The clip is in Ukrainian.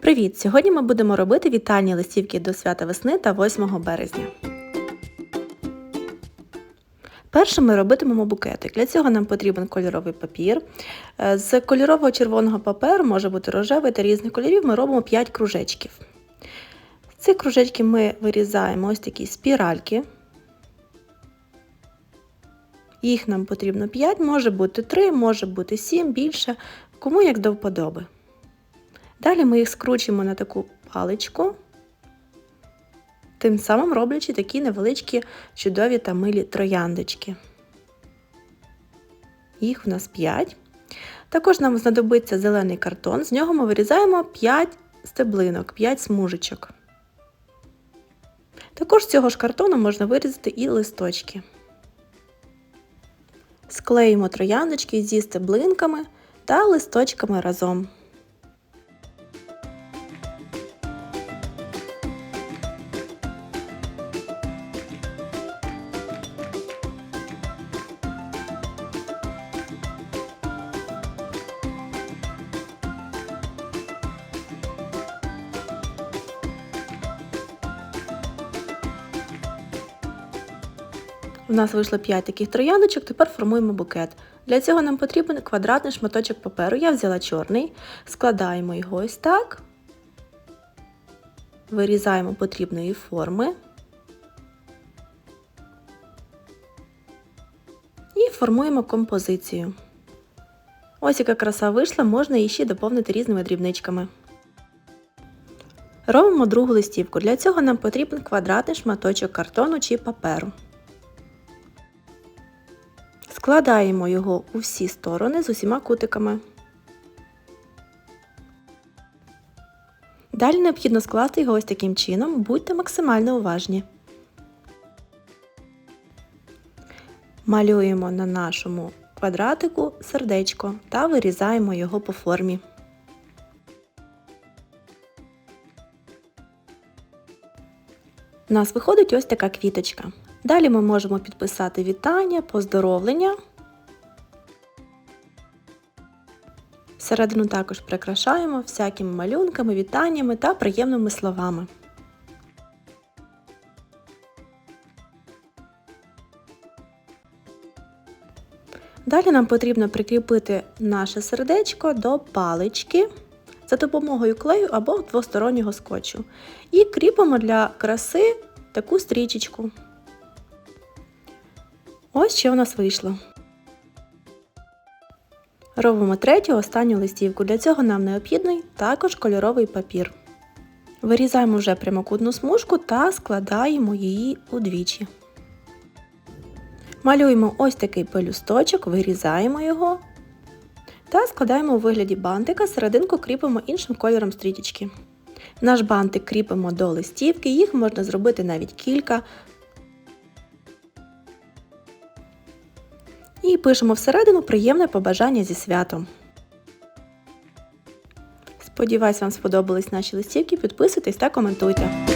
Привіт! Сьогодні ми будемо робити вітальні листівки до свята весни та 8 березня. Перше ми робитимемо букетик. Для цього нам потрібен кольоровий папір. Е, З кольорового червоного паперу, може бути рожевий та різних кольорів, ми робимо 5 кружечків. З цих кружечків ми вирізаємо ось такі спіральки. Їх нам потрібно 5, може бути 3, може бути 7, більше, кому як до вподоби. Далі ми їх скручуємо на таку паличку, тим самим роблячи такі невеличкі чудові та милі трояндочки. Їх у нас 5. Також нам знадобиться зелений картон, з нього ми вирізаємо 5 стеблинок, 5 смужечок. Також з цього ж картону можна вирізати і листочки. Склеїмо трояндочки зі стеблинками та листочками разом. У нас вийшло 5 таких трояндочок, тепер формуємо букет. Для цього нам потрібен квадратний шматочок паперу. Я взяла чорний, складаємо його ось так, вирізаємо потрібної форми і формуємо композицію. Ось яка краса вийшла, можна її ще доповнити різними дрібничками. Робимо другу листівку. Для цього нам потрібен квадратний шматочок картону чи паперу. Складаємо його у всі сторони з усіма кутиками. Далі необхідно скласти його ось таким чином, будьте максимально уважні. Малюємо на нашому квадратику сердечко та вирізаємо його по формі. У нас виходить ось така квіточка. Далі ми можемо підписати вітання, поздоровлення. Всередину також прикрашаємо всякими малюнками, вітаннями та приємними словами. Далі нам потрібно прикріпити наше сердечко до палички за допомогою клею або двостороннього скотчу. І кріпимо для краси таку стрічечку. Ось що у нас вийшло. Робимо третю останню листівку. Для цього нам необхідний також кольоровий папір. Вирізаємо вже прямокутну смужку та складаємо її удвічі. Малюємо ось такий пелюсточок, вирізаємо його та складаємо у вигляді бантика, серединку кріпимо іншим кольором стрічечки. Наш бантик кріпимо до листівки, їх можна зробити навіть кілька. І пишемо всередину приємне побажання зі святом. Сподіваюсь, вам сподобались наші листівки. Підписуйтесь та коментуйте.